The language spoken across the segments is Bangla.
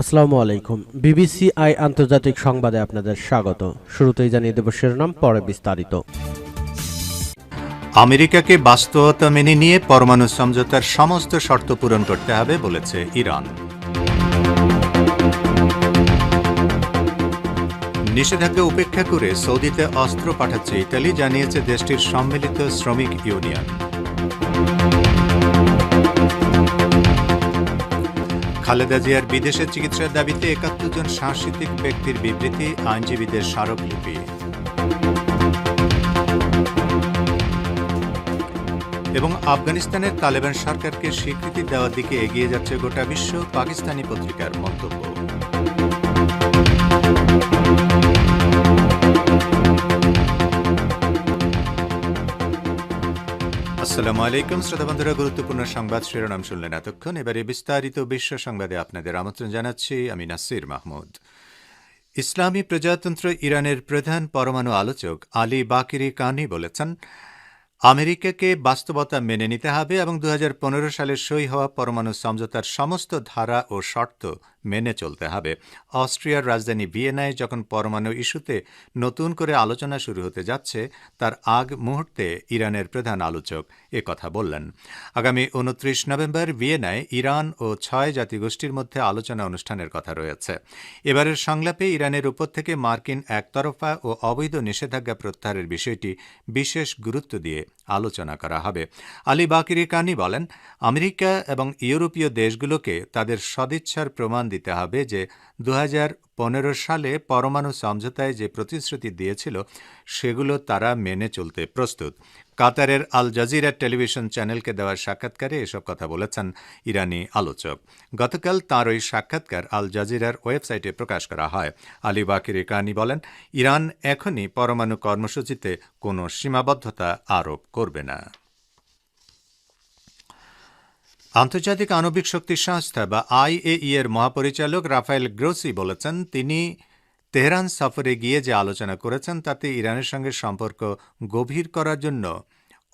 আসসালামু আলাইকুম। বিবিসি আই আন্তর্জাতিক সংবাদে আপনাদের স্বাগত। শুরুতেই জানিয়ে দেব শিরোনাম, পরে বিস্তারিত। আমেরিকাকে বাস্তবতা মেনে নিয়ে পরমাণু সমঝোতার সমস্ত শর্ত পূরণ করতে হবে বলেছে ইরান। নিষেধাজ্ঞা উপেক্ষা করে সৌদিতে অস্ত্র পাঠাচ্ছে ইতালি, জানিয়েছে দেশটির সম্মিলিত শ্রমিক ইউনিয়ন। খালেদা জিয়ার বিদেশে চিকিৎসার দাবিতে একাত্তর জন সাংস্কৃতিক ব্যক্তির বিবৃতি আইনজীবীদের স্মারকলিপি। এবং আফগানিস্তানের তালেবান সরকারকে স্বীকৃতি দেওয়ার দিকে এগিয়ে যাচ্ছে গোটা বিশ্ব পাকিস্তানি পত্রিকার মন্তব্য। আসসালামু আলাইকুম। শ্রোতা বন্ধুরা গুরুত্বপূর্ণ সংবাদ শিরোনাম শুনলেন এতক্ষণ। এবারে বিস্তারিত বিশ্ব সংবাদে আপনাদের আমন্ত্রণ জানাচ্ছি আমি নাসির মাহমুদ। ইসলামী প্রজাতন্ত্র ইরানের প্রধান পরমাণু আলোচক আলী বাকিরি কানি বলেছেন, আমেরিকাকে বাস্তবতা মেনে নিতে হবে এবং দু হাজার পনেরো সালে সই হওয়া পরমাণু সমঝোতার সমস্ত ধারা ও শর্ত মেনে চলতে হবে। অস্ট্রিয়ার রাজধানী ভিয়েনায় যখন পরমাণু ইস্যুতে নতুন করে আলোচনা শুরু হতে যাচ্ছে, তার আগ মুহূর্তে ইরানের প্রধান আলোচক কথা বললেন। আগামী উনত্রিশ নভেম্বর ভিয়েনায় ইরান ও ছয় জাতিগোষ্ঠীর মধ্যে আলোচনা অনুষ্ঠানের কথা রয়েছে। এবারের সংলাপে ইরানের উপর থেকে মার্কিন একতরফা ও অবৈধ নিষেধাজ্ঞা প্রত্যাহারের বিষয়টি বিশেষ গুরুত্ব দিয়ে আলোচনা করা হবে। আলী বাকিরি কানি বলেন, আমেরিকা এবং ইউরোপীয় দেশগুলোকে তাদের সদিচ্ছার প্রমাণ দিতে হবে যে দু হাজার পনেরো সালে পরমাণু সমঝোতায় যে প্রতিশ্রুতি দিয়েছিল, সেগুলো তারা মেনে চলতে প্রস্তুত। কাতারের আল জাজিরা টেলিভিশন চ্যানেলকে দেওয়া সাক্ষাৎকারে এসব কথা বলেছেন ইরানি আলোচক। গতকাল তাঁর ওই সাক্ষাৎকার আল জাজিরার ওয়েবসাইটে প্রকাশ করা হয়। আলী বাকির কানি বলেন, ইরান এখনই পরমাণু কর্মসূচিতে কোনো সীমাবদ্ধতা আরোপ করবে না। আন্তর্জাতিক আণবিক শক্তি সংস্থা বা আইএই এর মহাপরিচালক রাফায়েল গ্রোসি বলেছেন, তিনি তেহরান সফরে গিয়ে যে আলোচনা করেছেন তাতে ইরানের সঙ্গে সম্পর্ক গভীর করার জন্য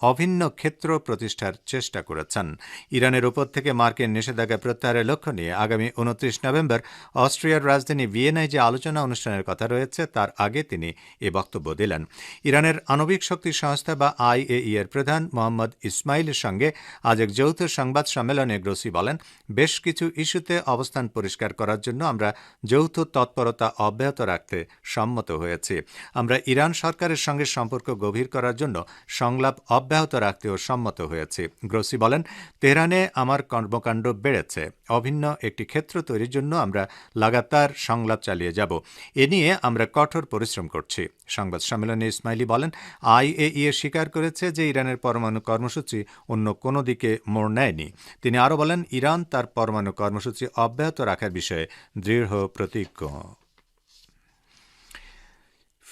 অভিন্ন ক্ষেত্র প্রতিষ্ঠার চেষ্টা করেছেন। ইরানের উপর থেকে মার্কিন নিষেধাজ্ঞা প্রত্যাহারের লক্ষ্য নিয়ে আগামী উনত্রিশ নভেম্বর অস্ট্রিয়ার রাজধানী ভিয়েনায় যে আলোচনা অনুষ্ঠানের কথা রয়েছে, তার আগে তিনি এ বক্তব্য দিলেন। ইরানের আণবিক শক্তি সংস্থা বা আইএই এর প্রধান মোহাম্মদ ইসমাইলের সঙ্গে আজ এক যৌথ সংবাদ সম্মেলনে গ্রোসি বলেন, বেশ কিছু ইস্যুতে অবস্থান পরিষ্কার করার জন্য আমরা যৌথ তৎপরতা অব্যাহত রাখতে সম্মত হয়েছি। আমরা ইরান সরকারের সঙ্গে সম্পর্ক গভীর করার জন্য সংলাপ অব্যাহত রাখতেও সম্মত হয়েছে। গ্রোসি বলেন, তেহরানে আমার কর্মকাণ্ড বেড়েছে। অভিন্ন একটি ক্ষেত্র তৈরির জন্য আমরা লাগাতার সংলাপ চালিয়ে যাব। এ নিয়ে আমরা কঠোর পরিশ্রম করছি। সংবাদ সম্মেলনে ইসমাইলি বলেন আইএই এ স্বীকার করেছে যে ইরানের পরমাণু কর্মসূচি অন্য কোনো দিকে মোড় নেয়নি। তিনি আরও বলেন, ইরান তার পরমাণু কর্মসূচি অব্যাহত রাখার বিষয়ে দৃঢ় প্রতিজ্ঞ।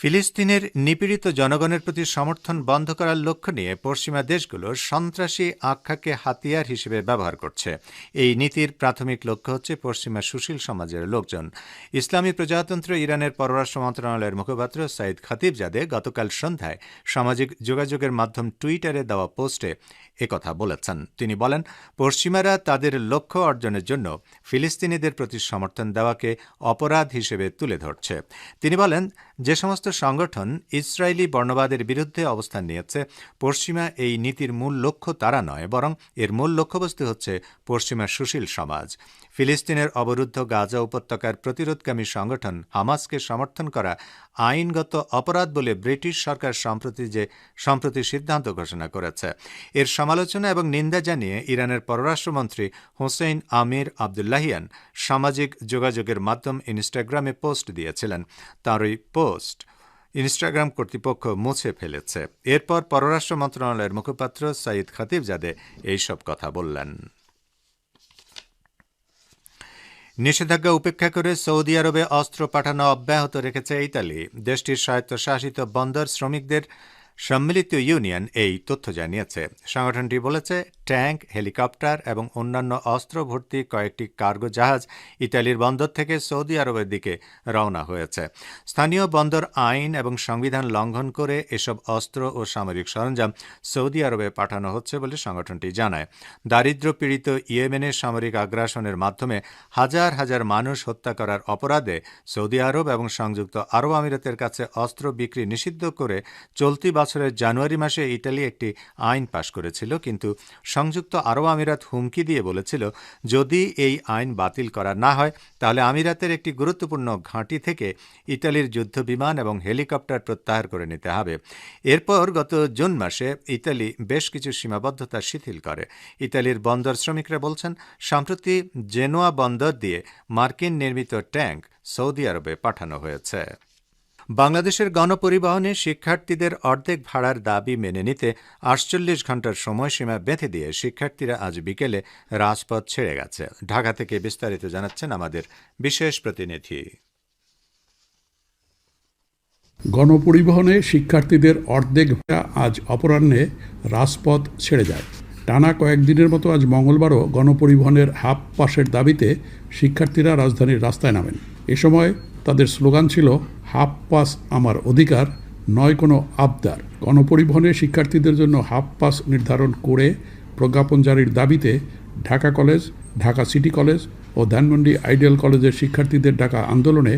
ফিলিস্তিনের নিপীড়িত জনগণের প্রতি সমর্থন বন্ধ করার লক্ষ্য নিয়ে পশ্চিমা দেশগুলো সন্ত্রাসী আখ্যাকে হাতিয়ার হিসেবে ব্যবহার করছে। এই নীতির প্রাথমিক লক্ষ্য হচ্ছে পশ্চিমা সুশীল সমাজের লোকজন। ইসলামী প্রজাতন্ত্র ইরানের পররাষ্ট্র মন্ত্রণালয়ের মুখপাত্র সাইদ খতিবজাদে গতকাল সন্ধ্যায় সামাজিক যোগাযোগের মাধ্যম টুইটারে দেওয়া পোস্টে একথা বলেছেন। তিনি বলেন, পশ্চিমারা তাদের লক্ষ্য অর্জনের জন্য ফিলিস্তিনিদের প্রতি সমর্থন দেওয়াকে অপরাধ হিসেবে তুলে ধরছে। তিনি বলেন, যে সমস্ত সংগঠন ইসরায়েলি বর্ণবাদের বিরুদ্ধে অবস্থান নিয়েছে। পশ্চিমা এই নীতির মূল লক্ষ্য তারা নয়, বরং এর মূল লক্ষ্যবস্তু হচ্ছে পশ্চিমা সুশীল সমাজ। ফিলিস্তিনের অবরুদ্ধ গাজা উপত্যকার প্রতিরোধকামী সংগঠন হামাসকে সমর্থন করা আইনগত অপরাধ বলে ব্রিটিশ সরকার সম্প্রতি যে, সম্প্রতি সিদ্ধান্ত ঘোষণা করেছে। এর সমালোচনা এবং নিন্দা জানিয়ে ইরানের পররাষ্ট্রমন্ত্রী হোসেইন আমির আবদুল্লাহিয়ান সামাজিক যোগাযোগের মাধ্যম ইনস্টাগ্রামে পোস্ট দিয়েছিলেন। তাঁর ওই পোস্ট ইনস্টাগ্রাম কর্তৃপক্ষ মুছে ফেলেছে। এরপর পররাষ্ট্র মন্ত্রণালয়ের মুখপাত্র সাইদ খতিবজাদে এইসব কথা বললেন। নিষেধাজ্ঞা উপেক্ষা করে সৌদি আরবে অস্ত্র পাঠানো অব্যাহত রেখেছে ইতালি। দেশটির স্বায়ত্তশাসিত বন্দর শ্রমিকদের সম্মিলিত ইউনিয়ন এই তথ্য জানিয়েছে। সংগঠনটি বলেছে, ট্যাঙ্ক, হেলিকপ্টার এবং অন্যান্য অস্ত্র ভর্তি কয়েকটি কার্গো জাহাজ ইতালির বন্দর থেকে সৌদি আরবের দিকে রওনা হয়েছে। স্থানীয় বন্দর আইন এবং সংবিধান লঙ্ঘন করে এসব অস্ত্র ও সামরিক সরঞ্জাম সৌদি আরবে পাঠানো হচ্ছে বলে সংগঠনটি জানায়। দারিদ্র্য পীড়িত ইয়েমেনের সামরিক আগ্রাসনের মাধ্যমে হাজার হাজার মানুষ হত্যা করার অপরাধে সৌদি আরব এবং সংযুক্ত আরব আমিরাতের কাছে অস্ত্র বিক্রি নিষিদ্ধ করে চলতি বছরের জানুয়ারি মাসে ইটালি একটি আইন পাশ করেছিল, কিন্তু সংযুক্ত আরব আমিরাত হুমকি দিয়ে বলেছিল, যদি এই আইন বাতিল করা না হয়, তাহলে আমিরাতের একটি গুরুত্বপূর্ণ ঘাঁটি থেকে ইতালির যুদ্ধবিমান এবং হেলিকপ্টার প্রত্যাহার করে নিতে হবে। এরপর গত জুন মাসে ইতালি বেশ কিছু সীমাবদ্ধতা শিথিল করে। ইতালির বন্দর শ্রমিকরা বলছেন, সম্প্রতি জেনোয়া বন্দর দিয়ে মার্কিন নির্মিত ট্যাঙ্ক সৌদি আরবে পাঠানো হয়েছে। বাংলাদেশের গণপরিবহনে শিক্ষার্থীদের অর্ধেক ভাড়ার দাবি মেনে নিতে আটচল্লিশ ঘণ্টার সময়সীমা বেঁধে দিয়ে শিক্ষার্থীরা আজ বিকেলে রাজপথ ছেড়ে গেছে। ঢাকা থেকে বিস্তারিত জানাচ্ছেন আমাদের বিশেষ প্রতিনিধি। গণপরিবহনে শিক্ষার্থীদের অর্ধেক ভাড়া আজ অপরাহ্নে রাজপথ ছেড়ে যায়। টানা কয়েকদিনের মতো আজ মঙ্গলবারও গণপরিবহনের হাফ পাশের দাবিতে শিক্ষার্থীরা রাজধানীর রাস্তায় নামেন। এ সময় তাদের স্লোগান ছিল হাফ পাস আমার অধিকার, নয় কোনো আবদার। গণপরিবহনে শিক্ষার্থীদের জন্য হাফ পাস নির্ধারণ করে প্রজ্ঞাপন জারির দাবিতে Dhaka college, Dhaka city college ও ধানমন্ডি আইডিয়াল কলেজের শিক্ষার্থীদের ডাকা আন্দোলনে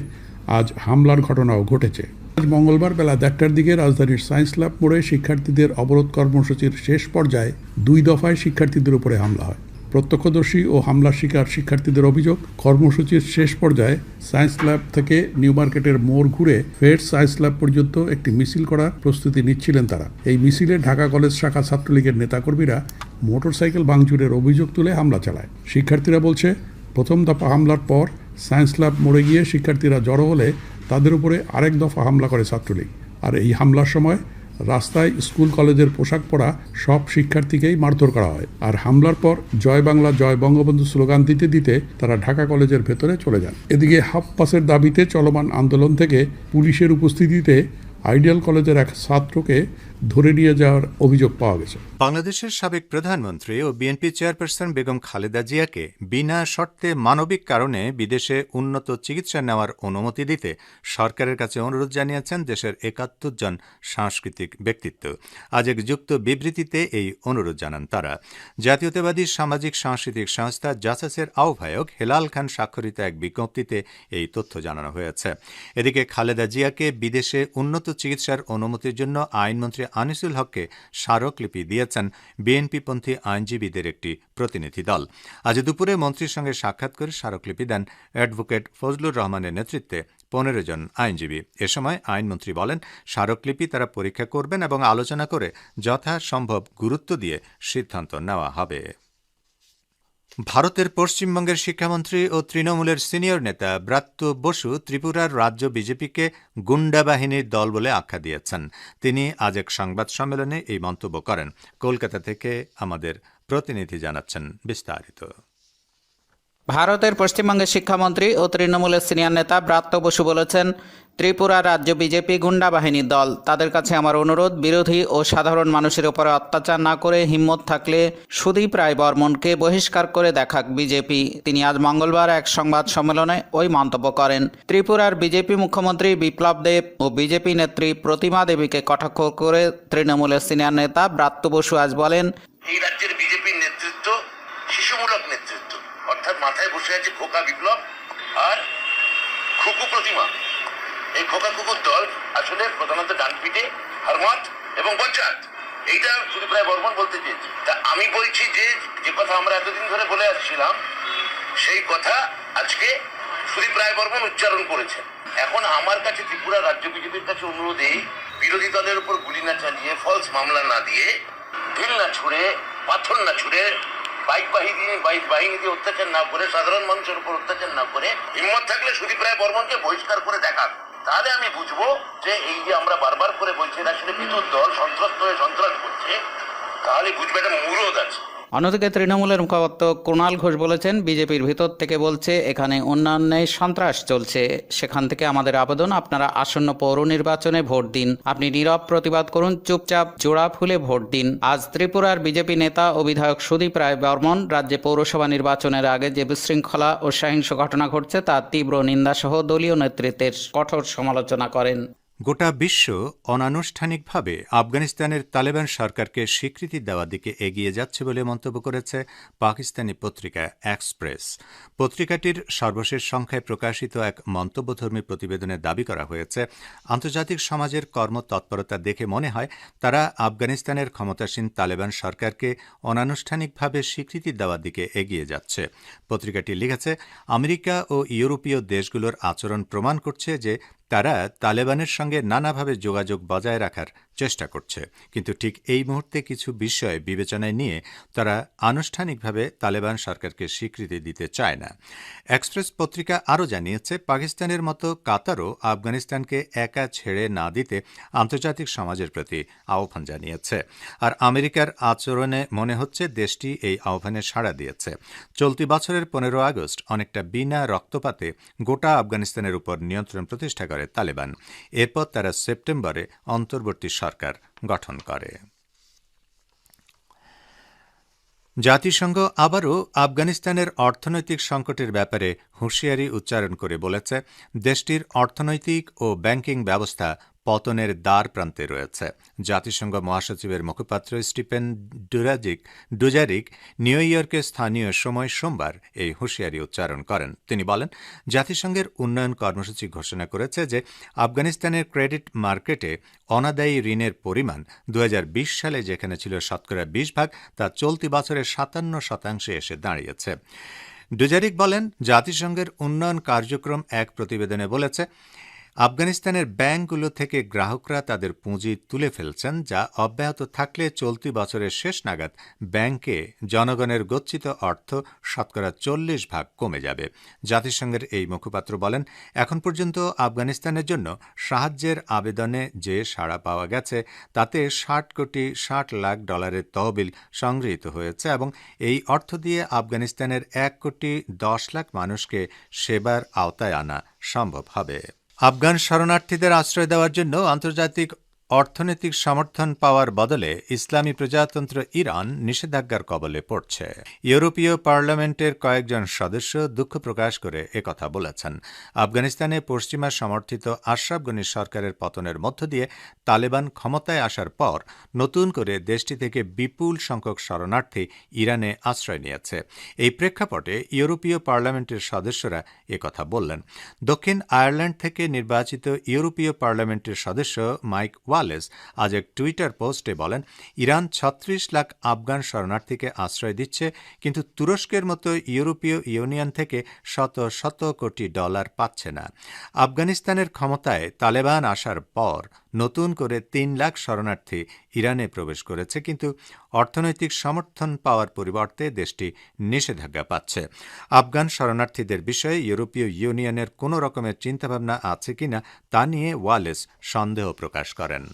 আজ হামলার ঘটনাও ঘটেছে। আজ মঙ্গলবার বেলা দেড়টার দিকে রাজধানীর সায়েন্স ল্যাব মোড়ে শিক্ষার্থীদের অবরোধ কর্মসূচির শেষ পর্যায়ে দুই দফায় শিক্ষার্থীদের উপরে হামলা হয়। প্রত্যক্ষদর্শী ও হামলার শিকার শিক্ষার্থীদের অভিযোগ, কর্মসূচির শেষ পর্যায়ে সায়েন্স ল্যাব থেকে নিউ মার্কেটের মোড় ঘুরে ফের সায়েন্স ল্যাব পর্যন্ত একটি মিছিল করার প্রস্তুতি নিচ্ছিলেন তারা। এই মিছিলে ঢাকা কলেজ শাখা ছাত্রলীগের নেতাকর্মীরা মোটরসাইকেল ভাঙচুরের অভিযোগ তুলে হামলা চালায়। শিক্ষার্থীরা বলছে, প্রথম দফা হামলার পর সায়েন্স ল্যাব মোড়ে গিয়ে শিক্ষার্থীরা জড়ো হলে তাদের উপরে আরেক দফা হামলা করে ছাত্রলীগ। আর এই হামলার সময় রাস্তায় স্কুল, কলেজের পোশাক পরা সব শিক্ষার্থীকেই মারধর করা হয়। আর হামলার পর জয় বাংলা, জয় বঙ্গবন্ধু স্লোগান দিতে দিতে তারা ঢাকা কলেজের ভেতরে চলে যান। এদিকে হাফ পাসের দাবিতে চলমান আন্দোলন থেকে পুলিশের উপস্থিতিতে আইডিয়াল কলেজের এক ছাত্রকে ধরে নিয়ে যাওয়ার অভিযোগ পাওয়া গেছে। বাংলাদেশের সাবেক প্রধানমন্ত্রী ও বিএনপি চেয়ারপারসন বেগম খালেদা জিয়াকে বিনা শর্তে মানবিক কারণে বিদেশে উন্নত চিকিৎসা নেওয়ার অনুমতি দিতে সরকারের কাছে অনুরোধ জানিয়েছেন দেশের একাত্তর জন সাংস্কৃতিক ব্যক্তিত্ব। আজ এক যুক্ত বিবৃতিতে এই অনুরোধ জানান তারা। জাতীয়তাবাদী সামাজিক সাংস্কৃতিক সংস্থা জাসাসের আহ্বায়ক হেলাল খান স্বাক্ষরিত এক বিজ্ঞপ্তিতে এই তথ্য জানানো হয়েছে। এদিকে খালেদা জিয়াকে বিদেশে উন্নত চিকিৎসার অনুমতির জন্য আইনমন্ত্রী আনিসুল হককে স্মারকলিপি দিয়েছেন বিএনপিপন্থী আইনজীবীদের একটি প্রতিনিধি দল। আজ দুপুরে মন্ত্রীর সঙ্গে সাক্ষাৎ করে স্মারকলিপি দেন অ্যাডভোকেট ফজলুর রহমানের নেতৃত্বে পনেরো জন আইনজীবী। এ সময় আইনমন্ত্রী বলেন, স্মারকলিপি তারা পরীক্ষা করবেন এবং আলোচনা করে যথাসম্ভব গুরুত্ব দিয়ে সিদ্ধান্ত নেওয়া হবে। ভারতের পশ্চিমবঙ্গের শিক্ষামন্ত্রী ও তৃণমূলের সিনিয়র নেতা ব্রাত্য বসু ত্রিপুরার রাজ্য বিজেপিকে গুন্ডা বাহিনীর দল বলে আখ্যা দিয়েছেন। তিনি আজ এক সংবাদ সম্মেলনে এই মন্তব্য করেন। কলকাতা থেকে আমাদের প্রতিনিধি জানাচ্ছেন বিস্তারিত। ভারতের পশ্চিমবঙ্গের শিক্ষামন্ত্রী ও তৃণমূলের সিনিয়র নেতা ব্রাত্য বসু বলেছেন, ত্রিপুরা রাজ্য বিজেপি গুন্ডা বাহিনীর দল। তাদের কাছে আমার অনুরোধ, বিরোধী ও সাধারণ মানুষের উপরে অত্যাচার না করে হিম্মত থাকলে সুদীপ রায় বর্মনকে বহিষ্কার করে দেখাক বিজেপি। তিনি আজ মঙ্গলবার এক সংবাদ সম্মেলনে ওই মন্তব্য করেন। ত্রিপুরার বিজেপি মুখ্যমন্ত্রী বিপ্লব দেব ও বিজেপি নেত্রী প্রতিমা দেবীকে কটাক্ষ করে তৃণমূলের সিনিয়র নেতা ব্রাত্য বসু আজ বলেন, এই রাজ্যের বিজেপির নেতৃত্ব শিশুমূলক নেতৃত্ব অর্থাৎ মাথায় বসে আছে খোকা বিপ্লব আর খুকু প্রতিমা এই খোকা কুকুর দল আসলে প্রধানত ডানপিটে হারমাত এবং বজ্জাত এইটা সুদীপ রায় বর্মন বলতে চেয়েছি। তা আমি বলছি যে যে কথা আমরা এতদিন ধরে বলে আসছিলাম, সেই কথা আজকে সুদীপ রায় বর্মন উচ্চারণ করেছেন। এখন আমার কাছে ত্রিপুরা রাজ্য বিজেপির কাছে অনুরোধ এই বিরোধী দলের উপর গুলি না চালিয়ে ফলস মামলা না দিয়ে, ঢিল না ছুড়ে, পাথর না ছুড়ে, বাইক বাহিনী বাইক বাহিনী দিয়ে অত্যাচার না করে, সাধারণ মানুষের উপর অত্যাচার না করে, হিম্মত থাকলে সুদীপ রায় বর্মনকে বহিষ্কার করে দেখান। তাহলে আমি বুঝব যে এই যে আমরা বারবার করে বলছি না শুধু বিদ্যুৎ দল সন্ত্রস্ত হয়ে সন্ত্রাস করছে, তাহলে বুঝবে একটা মুরদ আছে। অন্যদিকে তৃণমূলের মুখপাত্র কুণাল ঘোষ বলেছেন, বিজেপির ভিতর থেকে বলছে, এখানে উন্নয়নে সন্ত্রাস চলছে। সেখান থেকে আমাদের আবেদন, আপনারা আসন্ন পৌর নির্বাচনে ভোট দিন। আপনি নীরব প্রতিবাদ করুন, চুপচাপ জোড়া ফুলে ভোট দিন। আজ ত্রিপুরার বিজেপি নেতা ও বিধায়ক সুদীপ রায় বর্মন রাজ্যে পৌরসভা নির্বাচনের আগে যে বিশৃঙ্খলা ও সহিংস ঘটনা ঘটছে, তার তীব্র নিন্দাসহ দলীয় নেতৃত্বের কঠোর সমালোচনা করেন। গোটা বিশ্ব অনানুষ্ঠানিকভাবে আফগানিস্তানের তালেবান সরকারকে স্বীকৃতি দেওয়ার দিকে এগিয়ে যাচ্ছে বলে মন্তব্য করেছে পাকিস্তানি পত্রিকা এক্সপ্রেস। পত্রিকাটির সর্বশেষ সংখ্যায় প্রকাশিত এক মন্তব্যধর্মী প্রতিবেদনে দাবি করা হয়েছে, আন্তর্জাতিক সমাজের কর্মতৎপরতা দেখে মনে হয় তারা আফগানিস্তানের ক্ষমতাসীন তালেবান সরকারকে অনানুষ্ঠানিকভাবে স্বীকৃতি দেওয়ার দিকে এগিয়ে যাচ্ছে। পত্রিকাটি লিখেছে, আমেরিকা ও ইউরোপীয় দেশগুলোর আচরণ প্রমাণ করছে যে তারা তালেবানের সঙ্গে নানাভাবে যোগাযোগ বজায় রাখার চেষ্টা করছে। কিন্তু ঠিক এই মুহূর্তে কিছু বিষয় বিবেচনায় নিয়ে তারা আনুষ্ঠানিকভাবে তালেবান সরকারকে স্বীকৃতি দিতে চায় না। এক্সপ্রেস পত্রিকা আরও জানিয়েছে, পাকিস্তানের মতো কাতারও আফগানিস্তানকে একা ছেড়ে না দিতে আন্তর্জাতিক সমাজের প্রতি আহ্বান জানিয়েছে। আর আমেরিকার আচরণে মনে হচ্ছে দেশটি এই আহ্বানে সাড়া দিয়েছে। চলতি বছরের পনেরো আগস্ট অনেকটা বিনা রক্তপাতে গোটা আফগানিস্তানের উপর নিয়ন্ত্রণ প্রতিষ্ঠা করে। তালেবান। এরপর তারা সেপ্টেম্বরে অন্তর্বর্তী সরকার গঠন করে। জাতিসংঘ আবারও আফগানিস্তানের অর্থনৈতিক সংকটের ব্যাপারে হুঁশিয়ারি উচ্চারণ করে বলেছে, দেশটির অর্থনৈতিক ও ব্যাংকিং ব্যবস্থা পতনের দ্বার প্রান্তে রয়েছে। জাতিসংঘ মহাসচিবের মুখপাত্র স্টিফেন ডুরাজিক ডুজারিক নিউ ইয়র্কে স্থানীয় সময় সোমবার এই হুঁশিয়ারি উচ্চারণ করেন। তিনি বলেন, জাতিসংঘের উন্নয়ন কর্মসূচি ঘোষণা করেছে যে আফগানিস্তানের ক্রেডিট মার্কেটে অনাদায়ী ঋণের পরিমাণ দু হাজার বিশ সালে যেখানে ছিল শতকরা বিশ ভাগ, তা চলতি বছরের সাতান্ন শতাংশে এসে দাঁড়িয়েছে। ডুজারিক বলেন, জাতিসংঘের উন্নয়ন কার্যক্রম এক প্রতিবেদনে বলেছে আফগানিস্তানের ব্যাংকগুলো থেকে গ্রাহকরা তাদের পুঁজি তুলে ফেলছেন, যা অব্যাহত থাকলে চলতি বছরের শেষ নাগাদ ব্যাংকে জনগণের গচ্ছিত অর্থ শতকরা চল্লিশ ভাগ কমে যাবে। জাতিসংঘের এই মুখপাত্র বলেন, এখন পর্যন্ত আফগানিস্তানের জন্য সাহায্যের আবেদনে যে সাড়া পাওয়া গেছে, তাতে ষাট কোটি ষাট লাখ ডলারের তহবিল সংগৃহীত হয়েছে এবং এই অর্থ দিয়ে আফগানিস্তানের এক কোটি দশ লাখ মানুষকে সেবার আওতায় আনা সম্ভব হবে। আফগান শরণার্থীদের আশ্রয় দেওয়ার জন্য আন্তর্জাতিক অর্থনৈতিক সমর্থন পাওয়ার বদলে ইসলামী প্রজাতন্ত্র ইরান নিষেধাজ্ঞার কবলে পড়ছে। ইউরোপীয় পার্লামেন্টের কয়েকজন সদস্য দুঃখ প্রকাশ করে একথা বলেছেন। আফগানিস্তানে পশ্চিমা সমর্থিত আশরাফ গনি সরকারের পতনের মধ্য দিয়ে তালেবান ক্ষমতায় আসার পর নতুন করে দেশটি থেকে বিপুল সংখ্যক শরণার্থী ইরানে আশ্রয় নিয়েছে। এই প্রেক্ষাপটে ইউরোপীয় পার্লামেন্টের সদস্যরা একথা বললেন। দক্ষিণ আয়ারল্যান্ড থেকে নির্বাচিত ইউরোপীয় পার্লামেন্টের সদস্য মাইক ওয়ালেস আজ এক টুইটার পোস্টে বলেন, ইরান ছত্রিশ লাখ আফগান শরণার্থীকে আশ্রয় দিচ্ছে, কিন্তু তুরস্কের মতো ইউরোপীয় ইউনিয়ন থেকে শত শত কোটি ডলার পাচ্ছে না। আফগানিস্তানের ক্ষমতায় তালেবান আসার পর নতুন করে তিন লাখ শরণার্থী ইরানে প্রবেশ করেছে, কিন্তু অর্থনৈতিক সমর্থন পাওয়ার পরিবর্তে দেশটি নিষেধাজ্ঞা পাচ্ছে। আফগান শরণার্থীদের বিষয়ে ইউরোপীয় ইউনিয়নের কোনো রকমের চিন্তাভাবনা আছে কিনা তা নিয়ে ওয়ালেস সন্দেহ প্রকাশ করেন।